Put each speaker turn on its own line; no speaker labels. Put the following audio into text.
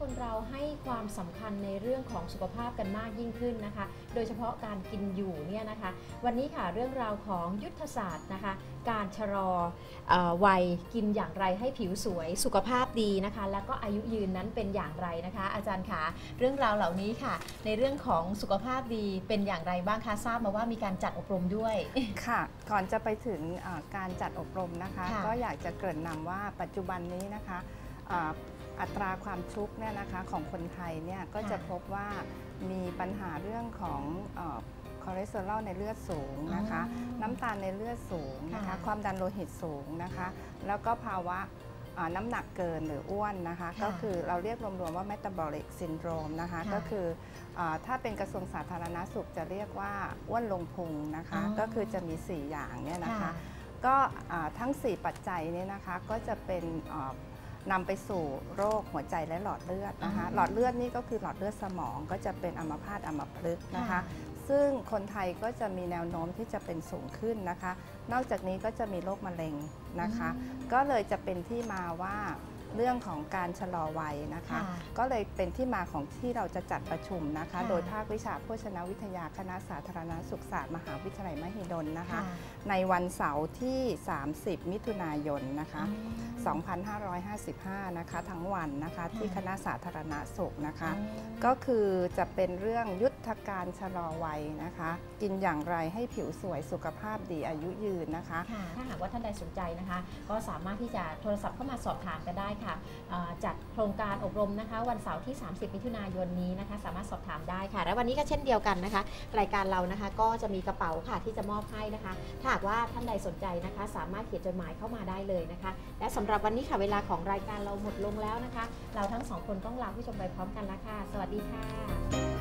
คนเราให้ความสำคัญในเรื่องของสุขภาพกันมากยิ่งขึ้นนะคะ โดยเฉพาะการกินอยู่เนี่ยนะคะ วันนี้ค่ะเรื่องราวของยุทธศาสตร์นะคะ การชะลอเออวัยกินอย่างไรให้ผิวสวยสุขภาพดีนะคะ แล้วก็อายุยืนนั้นเป็นอย่างไรนะคะ อาจารย์คะเรื่องราวเหล่านี้ค่ะ ในเรื่องของสุขภาพดีเป็นอย่างไรบ้างคะทราบมาว่ามีการจัดอบรมด้วย
ค่ะ ก่อนจะไปถึงอ่าการจัดอบรมนะคะ
ค่ะ
ก็อยากจะเกริ่นนำว่าปัจจุบันนี้นะคะ อ่าอัตราความชุกเนี่ยนะคะของคนไทยเนี่ยก็จะพบว่ามีปัญหาเรื่องของคอเลสเตอรอลในเลือดสูงนะคะ
อ๋อ
น้ำตาลในเลือดสูงนะคะ
ค่ะ
ความดันโลหิตสูงนะคะ แล้วก็ภาวะอ่าน้ำหนักเกินหรืออ้วนนะคะ
ค่ะ
ก็คือเราเรียกรวมๆว่า metabolic syndrome นะคะ
ค่ะ
ก็คืออาถ้าเป็นกระทรวงสาธารณาสุขจะเรียกว่าอ้วนลงพุงนะคะ
อ๋อ
ก็คือจะมี 4 อย่างเนี่ยนะคะ
ค่ะ
ก็อ่าทั้ง 4 ปัจจัยเนี่ยนะคะก็จะเป็นอ่า นำไปสู่โรคหัวใจและหลอดเลือดนะคะ
อ๋อ
หลอดเลือดนี่ก็คือหลอดเลือดสมองก็จะเป็นอัมพาตอัมพฤกษ์นะคะ
ค่ะ
ซึ่งคนไทยก็จะมีแนวโน้มที่จะเป็นสูงขึ้นนะคะ นอกจากนี้ก็จะมีโรคมะเร็งนะคะ ก็เลยจะเป็นที่มาว่า เรื่องของการชะลอวัยนะคะ
ค่ะ
ก็เลยเป็นที่มาของที่เราจะจัดประชุมนะคะ
ค่ะ
โดยภาควิชาโภชนาวิทยาคณะสาธารณสุขศาสตร์มหาวิทยาลัยมหิดลนะคะ
ค่ะ
ในวันเสาร์ที่ 30 มิถุนายนนะคะ
อ๋อ
2555 นะคะ ทั้งวันนะคะ
ค่ะ
ที่คณะสาธารณสุขนะคะ
อ๋อ
ก็คือจะเป็นเรื่องยุทธการชะลอวัยนะคะ กินอย่างไรให้ผิวสวยสุขภาพดีอายุยืนนะคะ
ค่ะถ้าหากว่าท่านใดสนใจนะคะ ก็สามารถที่จะโทรศัพท์เข้ามาสอบถามกันได้ค่ะจัดโครงการอบรมนะคะ วันเสาร์ที่ 30 มิถุนายนนี้นะคะ สามารถสอบถามได้ค่ะ และวันนี้ก็เช่นเดียวกันนะคะ รายการเรานะคะก็จะมีกระเป๋าค่ะที่จะมอบให้นะคะ ถ้าหากว่าท่านใดสนใจนะคะ สามารถเขียนจดหมายเข้ามาได้เลยนะคะ และสำหรับวันนี้ค่ะเวลาของรายการเราหมดลงแล้วนะคะ เราทั้งสองคนต้องลาผู้ชมไปพร้อมกันแล้วค่ะ สวัสดีค่ะ